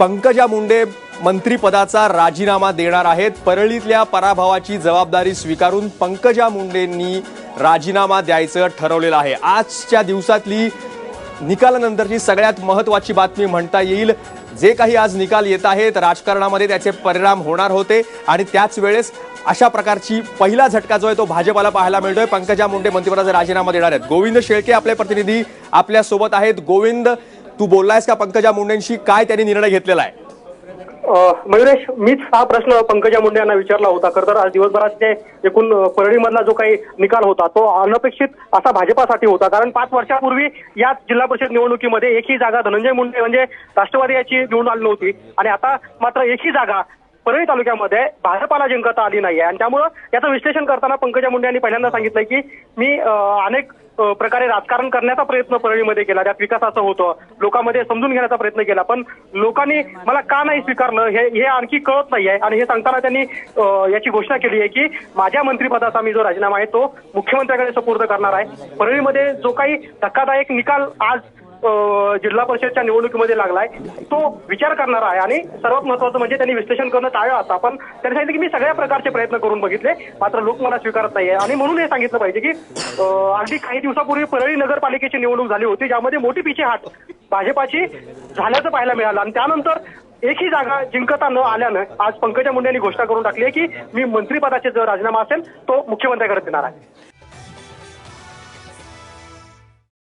पंकजा मुंडे मंत्रिपदाचा राजीनामा देणार आहेत. परळीतल्या पराभवाची जबाबदारी स्वीकारून पंकजा मुंडेंनी राजीनामा द्यायचं ठरवलेलं आहे. आजच्या दिवसातली निकालानंतरची सगळ्यात महत्त्वाची बातमी म्हणता येईल. जे काही आज निकाल येत आहेत राजकारणामध्ये त्याचे परिणाम होणार होते आणि त्याच वेळेस अशा प्रकारची पहिला झटका जो आहे तो भाजपाला पाहायला मिळतोय. पंकजा मुंडे मंत्रिपदाचा राजीनामा देणार आहेत. गोविंद शेळके आपले प्रतिनिधी आपल्यासोबत आहेत. गोविंद तू बोललायस का पंकजा मुंडेंशी? काय त्यांनी निर्णय घेतलेला आहे? मयुरेश मीच हा प्रश्न पंकजा मुंडे यांना विचारला होता. खरं तर आज दिवसभराचे एकूण परळीमधला जो काही निकाल होता तो अनपेक्षित असा भाजपासाठी होता. कारण पाच वर्षापूर्वी या जिल्हा परिषद निवडणुकीमध्ये एकही जागा धनंजय मुंडे म्हणजे राष्ट्रवादी याची निवडून आली नव्हती. आणि आता मात्र एकही जागा परळी तालुक्यामध्ये भाजपाला जिंकता आली नाहीये. आणि त्यामुळं याचं विश्लेषण करताना पंकजा मुंडे यांनी पहिल्यांदा सांगितलंय की मी अनेक प्रकारे राजकारण करण्याचा प्रयत्न परळीमध्ये केला. त्यात विकासाचं होतं. लोकांमध्ये समजून घेण्याचा प्रयत्न केला. पण लोकांनी मला का नाही स्वीकारलं हे हे आणखी कळत नाहीये. आणि हे सांगताना त्यांनी याची घोषणा केली आहे की माझ्या मंत्रिपदाचा मी जो राजीनामा आहे तो मुख्यमंत्र्यांकडे सुपूर्द करणार आहे. परळीमध्ये जो काही धक्कादायक निकाल आज जिल्हा परिषदच्या निवडणुकीमध्ये लागलाय. तो विचार करणार आहे आणि सर्वात महत्वाचं म्हणजे त्यांनी विश्लेषण करणं टाळलं आता. पण त्यांनी सांगितलं की मी सगळ्या प्रकारचे प्रयत्न करून बघितले. मात्र लोक मला स्वीकारत नाहीये. आणि म्हणून हे सांगितलं पाहिजे की अगदी काही दिवसापूर्वी परळी नगरपालिकेची निवडणूक झाली होती ज्यामध्ये मोठी पिछे हाट भाजपाची झाल्याचं पाहायला मिळालं. आणि त्यानंतर एकही जागा जिंकता न आल्यानं आज पंकजा मुंडे यांनी घोषणा करून टाकली आहे की मी मंत्रिपदाचे जो राजीनामा असेल तो मुख्यमंत्र्याकडे देणार आहे.